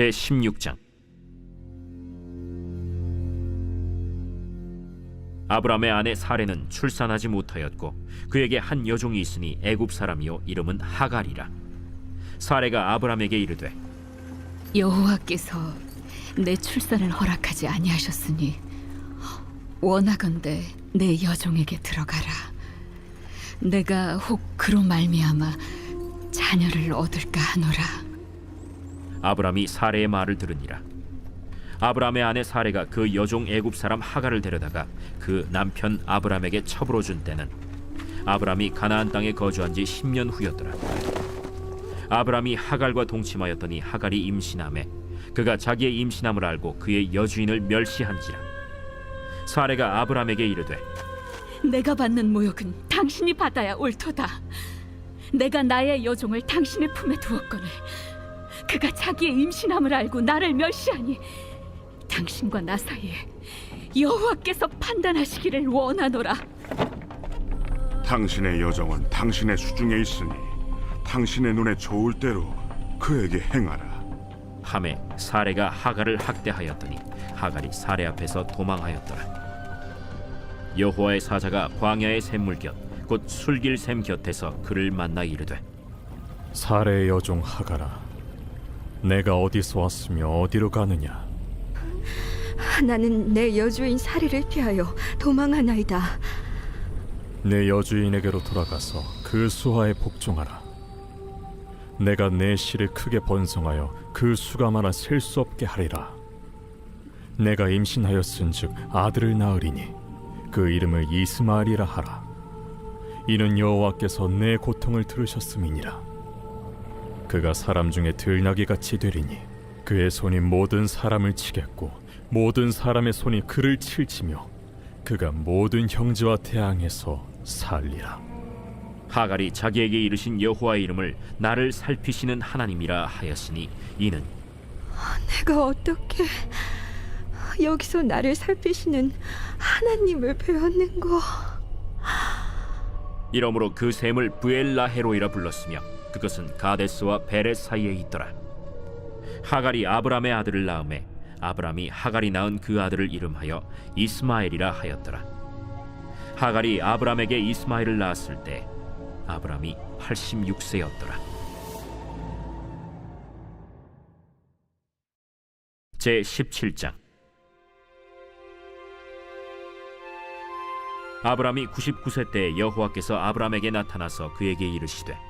제 16장 아브라함의 아내 사레는 출산하지 못하였고 그에게 한 여종이 있으니 애굽 사람이요 이름은 하갈이라 사레가 아브라함에게 이르되 여호와께서 내 출산을 허락하지 아니하셨으니 원하건대 내 여종에게 들어가라. 내가 혹 그로 말미암아 자녀를 얻을까 하노라. 아브라함이 사레의 말을 들으니라. 아브라함의 아내 사레가 그 여종 애굽 사람 하갈을 데려다가 그 남편 아브라함에게 첩으로 준 때는 아브라함이 가나안 땅에 거주한 지 10년 후였더라. 아브라함이 하갈과 동침하였더니 하갈이 임신함에 그가 자기의 임신함을 알고 그의 여주인을 멸시한지라. 사레가 아브라함에게 이르되 내가 받는 모욕은 당신이 받아야 옳도다. 내가 나의 여종을 당신의 품에 두었거늘 그가 자기의 임신함을 알고 나를 멸시하니 당신과 나 사이에 여호와께서 판단하시기를 원하노라. 당신의 여정은 당신의 수중에 있으니 당신의 눈에 좋을 대로 그에게 행하라. 함에 사레가 하갈을 학대하였더니 하갈이 사레 앞에서 도망하였더라. 여호와의 사자가 광야의 샘물 곁 곧 술길 샘 곁에서 그를 만나 이르되 사례의 여종 하가라 내가 어디서 왔으며 어디로 가느냐? 나는 내 여주인 사리를 피하여 도망하나이다. 내 여주인에게로 돌아가서 그 수하에 복종하라. 내가 내 씨를 크게 번성하여 그 수가 많아 셀 수 없게 하리라. 내가 임신하였은즉 아들을 낳으리니 그 이름을 이스마엘이라 하라. 이는 여호와께서 내 고통을 들으셨음이니라 그가 사람 중에 들나귀 같이 되리니 그의 손이 모든 사람을 치겠고 모든 사람의 손이 그를 칠지며 그가 모든 형제와 태양에서 살리라 하갈이 자기에게 이르신 여호와의 이름을 나를 살피시는 하나님이라 하였으니 이는 내가 어떻게 여기서 나를 살피시는 하나님을 배웠는고? 이러므로 그 샘을 부엘라헤로이라 불렀으며 그것은 가데스와 베레 사이에 있더라. 하갈이 아브람의 아들을 낳음에 아브람이 하갈이 낳은 그 아들을 이름하여 이스마엘이라 하였더라. 하갈이 아브람에게 이스마엘을 낳았을 때 아브람이 86세였더라. 제 17장 아브람이 99세 때 여호와께서 아브람에게 나타나서 그에게 이르시되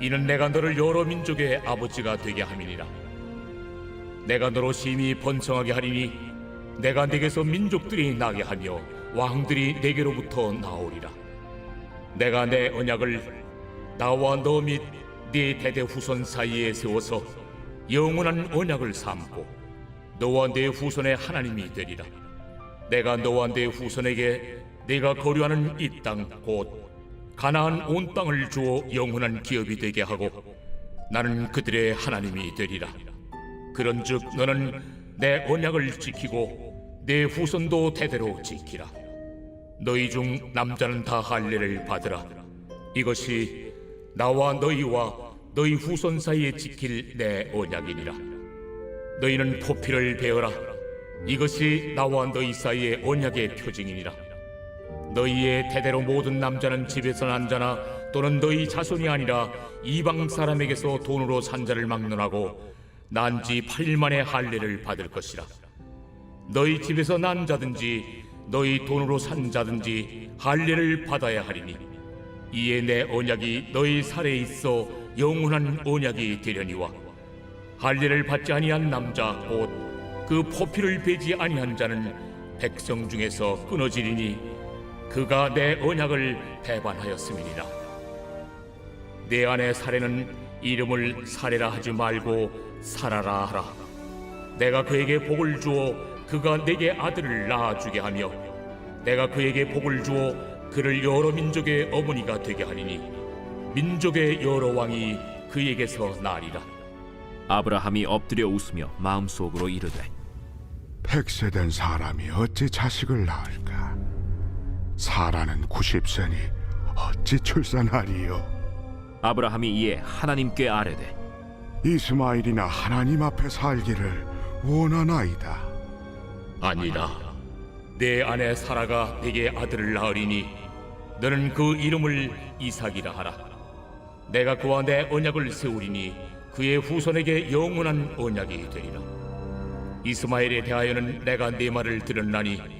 이는 내가 너를 여러 민족의 아버지가 되게 함이니라 내가 너로 심히 번성하게 하리니 내가 내게서 민족들이 나게 하며 왕들이 내게로부터 나오리라 내가 내 언약을 나와 너 및 네 대대 후손 사이에 세워서 영원한 언약을 삼고 너와 네 후손의 하나님이 되리라. 내가 너와 네 후손에게 네가 거류하는 이 땅 곧 가나안 온 땅을 주어 영원한 기업이 되게 하고 나는 그들의 하나님이 되리라. 그런즉 너는 내 언약을 지키고 내 후손도 대대로 지키라. 너희 중 남자는 다 할례를 받으라. 이것이 나와 너희와 너희 후손 사이에 지킬 내 언약이니라. 너희는 포피를 베어라. 이것이 나와 너희 사이의 언약의 표징이니라. 너희의 대대로 모든 남자는 집에서 난 자나 또는 너희 자손이 아니라 이방 사람에게서 돈으로 산 자를 막론하고 난 지 8일 만에 할례를 받을 것이라. 너희 집에서 난 자든지 너희 돈으로 산 자든지 할례를 받아야 하리니 이에 내 언약이 너희 살에 있어 영원한 언약이 되려니와 할례를 받지 아니한 남자 곧 그 포피를 베지 아니한 자는 백성 중에서 끊어지리니 그가 내 언약을 배반하였음이니라. 내 안의 사례는 이름을 사례라 하지 말고 살아라 하라. 내가 그에게 복을 주어 그가 내게 아들을 낳아주게 하며 내가 그에게 복을 주어 그를 여러 민족의 어머니가 되게 하리니 민족의 여러 왕이 그에게서 나리라. 아브라함이 엎드려 웃으며 마음속으로 이르되 백세된 사람이 어찌 자식을 낳을까? 사라는 90세니 어찌 출산하리요? 아브라함이 이에 하나님께 아뢰되 이스마일이나 하나님 앞에 살기를 원하나이다. 아니라 내 아내 사라가 내게 아들을 낳으리니 너는 그 이름을 이삭이라 하라 내가 그와 내 언약을 세우리니 그의 후손에게 영원한 언약이 되리라 이스마엘에 대하여는 내가 네 말을 들었나니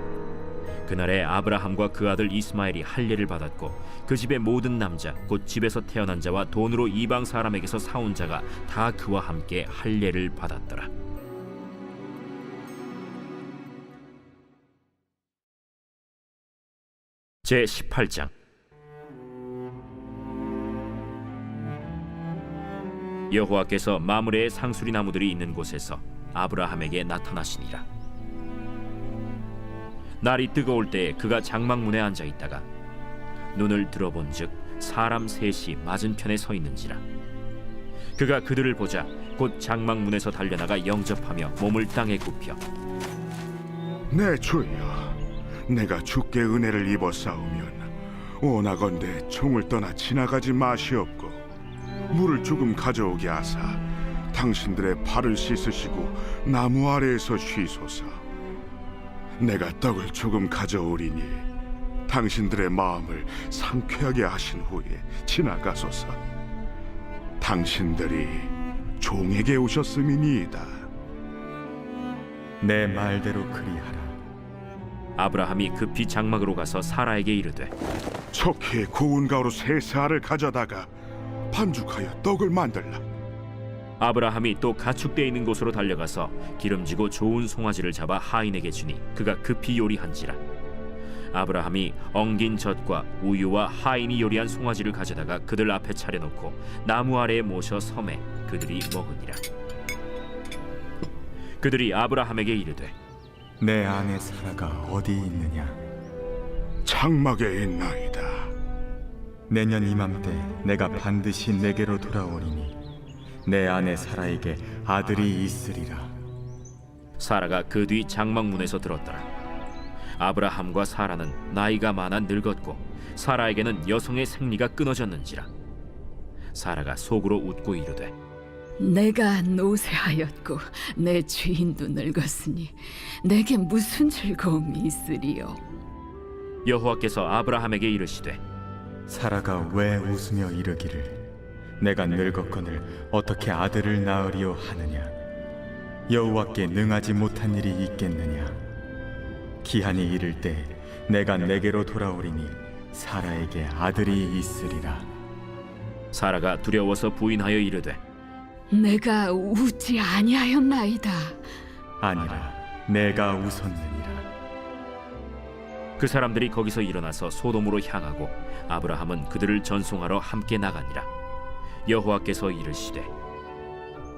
그날에 아브라함과 그 아들 이스마엘이 할례를 받았고 그 집의 모든 남자 곧 집에서 태어난 자와 돈으로 이방 사람에게서 사온 자가 다 그와 함께 할례를 받았더라. 제 18장 여호와께서 마므레의 상수리 나무들이 있는 곳에서 아브라함에게 나타나시니라. 날이 뜨거울 때에 그가 장막문에 앉아 있다가 눈을 들어본즉 사람 셋이 맞은편에 서 있는지라 그가 그들을 보자 곧 장막문에서 달려나가 영접하며 몸을 땅에 굽혀 내 주여, 내가 주께 은혜를 입어 싸우면 원하건대 총을 떠나 지나가지 마시옵고 물을 조금 가져오게 하사 당신들의 발을 씻으시고 나무 아래에서 쉬소서. 내가 떡을 조금 가져오리니 당신들의 마음을 상쾌하게 하신 후에 지나가소서. 당신들이 종에게 오셨음이니이다. 내 말대로 그리하라. 아브라함이 급히 장막으로 가서 사라에게 이르되 척히 고운 가루 세 알을 가져다가 반죽하여 떡을 만들라. 아브라함이 또 가축대 있는 곳으로 달려가서 기름지고 좋은 송아지를 잡아 하인에게 주니 그가 급히 요리한지라 아브라함이 엉긴 젖과 우유와 하인이 요리한 송아지를 가져다가 그들 앞에 차려놓고 나무 아래에 모셔 섬에 그들이 먹으니라 그들이 아브라함에게 이르되 내 아내 사라가 어디 있느냐? 장막에 있나이다. 내년 이맘때 내가 반드시 내게로 돌아오리니 내 아내 사라에게 아들이 있으리라. 사라가 그 뒤 장막문에서 들었더라. 아브라함과 사라는 나이가 많아 늙었고 사라에게는 여성의 생리가 끊어졌는지라. 사라가 속으로 웃고 이르되 내가 노쇠하였고 내 주인도 늙었으니 내게 무슨 즐거움이 있으리요 여호와께서 아브라함에게 이르시되 사라가 왜 웃으며 이르기를 내가 늙었거늘 어떻게 아들을 낳으리요 하느냐? 여호와께 능하지 못한 일이 있겠느냐? 기한이 이를 때 내가 내게로 돌아오리니 사라에게 아들이 있으리라. 사라가 두려워서 부인하여 이르되 내가 웃지 아니하였나이다 아니라 내가 웃었느니라. 그 사람들이 거기서 일어나서 소돔으로 향하고 아브라함은 그들을 전송하러 함께 나가니라 여호와께서 이르시되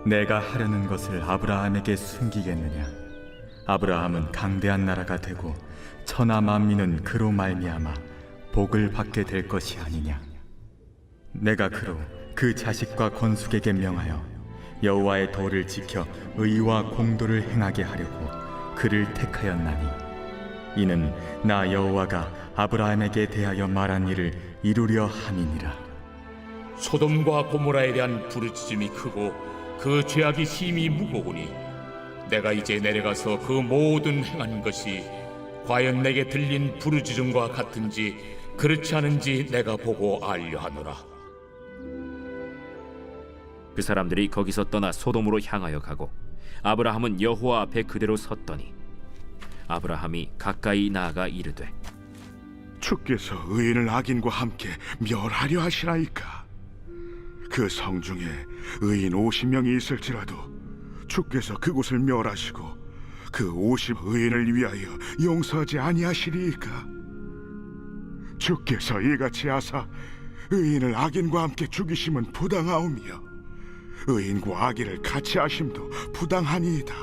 내가 하려는 것을 아브라함에게 숨기겠느냐? 아브라함은 강대한 나라가 되고 천하 만민은 그로 말미암아 복을 받게 될 것이 아니냐? 내가 그로 그 자식과 건숙에게 명하여 여호와의 도를 지켜 의와 공도를 행하게 하려고 그를 택하였나니 이는 나 여호와가 아브라함에게 대하여 말한 일을 이루려 함이니라. 소돔과 고모라에 대한 부르짖음이 크고 그 죄악이 심히 무거우니 내가 이제 내려가서 그 모든 행한 것이 과연 내게 들린 부르짖음과 같은지 그렇지 않은지 내가 보고 알려 하노라. 그 사람들이 거기서 떠나 소돔으로 향하여 가고 아브라함은 여호와 앞에 그대로 섰더니 아브라함이 가까이 나아가 이르되 주께서 의인을 악인과 함께 멸하려 하시나이까 그 성 중에 의인 50명이 있을지라도 주께서 그곳을 멸하시고 그 50 의인을 위하여 용서하지 아니하시리이까? 주께서 이같이 하사 의인을 악인과 함께 죽이심은 부당하오며 의인과 악인을 같이 하심도 부당하니이다.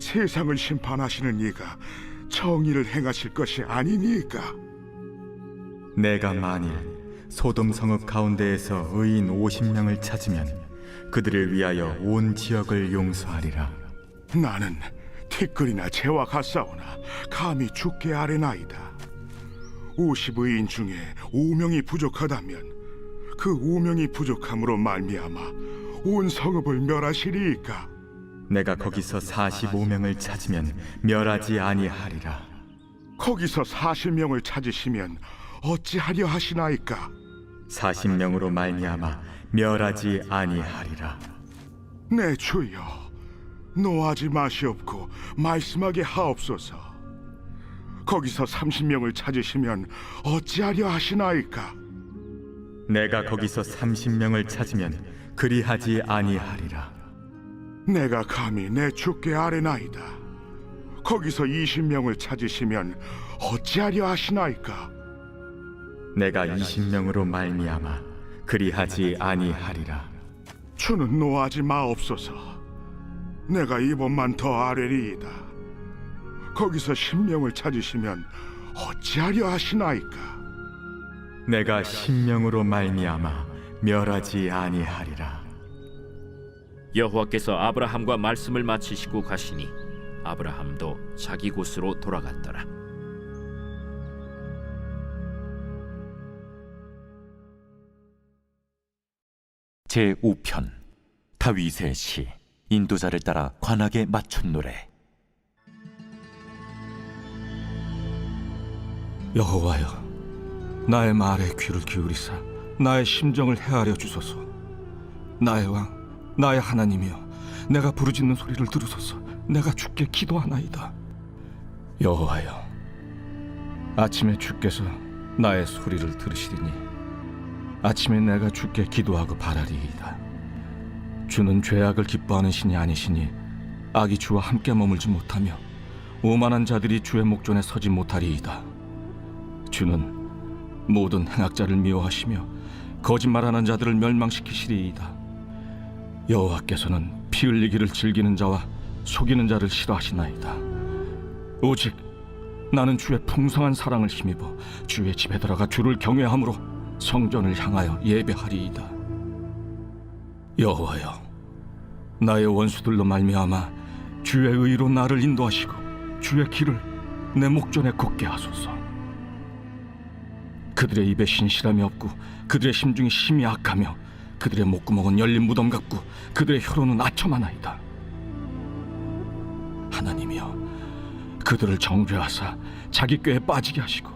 세상을 심판하시는 이가 정의를 행하실 것이 아니니까? 내가 만일 소돔 성읍 가운데에서 의인 50명을 찾으면 그들을 위하여 온 지역을 용서하리라. 나는 티끌이나 재와 같사오나 감히 죽게 아뢰나이다. 50의인 중에 5명이 부족하다면 그 5명이 부족함으로 말미암아 온 성읍을 멸하시리이까? 내가 거기서 45명을 찾으면 멸하지 아니하리라. 거기서 40명을 찾으시면 어찌하려 하시나이까? 40명으로 말미암아 멸하지 아니하리라. 내 주여. 노하지 마시옵고 말씀하게 하옵소서. 거기서 30명을 찾으시면 어찌하려 하시나이까? 내가 거기서 30명을 찾으면 그리하지 아니하리라. 내가 감히 내 주께 아뢰나이다. 거기서 20명을 찾으시면 어찌하려 하시나이까 내가 20명으로 말미암아 그리하지 아니하리라. 주는 노하지 마옵소서. 내가 이번만 더 아뢰리이다. 거기서 10명을 찾으시면 어찌하려 하시나이까? 내가 신명으로 말미암아 멸하지 아니하리라. 여호와께서 아브라함과 말씀을 마치시고 가시니 아브라함도 자기 곳으로 돌아갔더라 제 5편 다윗의 시 인도자를 따라 관악에 맞춘 노래. 여호와여 나의 말에 귀를 기울이사 나의 심정을 헤아려 주소서. 나의 왕 나의 하나님이여 내가 부르짖는 소리를 들으소서. 내가 주께 기도하나이다. 여호와여 아침에 주께서 나의 소리를 들으시리니 아침에 내가 주께 기도하고 바라리이다 주는 죄악을 기뻐하는 신이 아니시니 악이 주와 함께 머물지 못하며 오만한 자들이 주의 목전에 서지 못하리이다 주는 모든 행악자를 미워하시며 거짓말하는 자들을 멸망시키시리이다. 여호와께서는 피 흘리기를 즐기는 자와 속이는 자를 싫어하시나이다. 오직 나는 주의 풍성한 사랑을 힘입어 주의 집에 들어가 주를 경외함으로 성전을 향하여 예배하리이다. 여호와여, 나의 원수들로 말미암아 주의 의로 나를 인도하시고 주의 길을 내 목전에 걷게 하소서. 그들의 입에 신실함이 없고 그들의 심중이 심히 악하며 그들의 목구멍은 열린 무덤 같고 그들의 혀로는 아첨하나이다. 하나님이여, 그들을 정죄하사 자기 꾀에 빠지게 하시고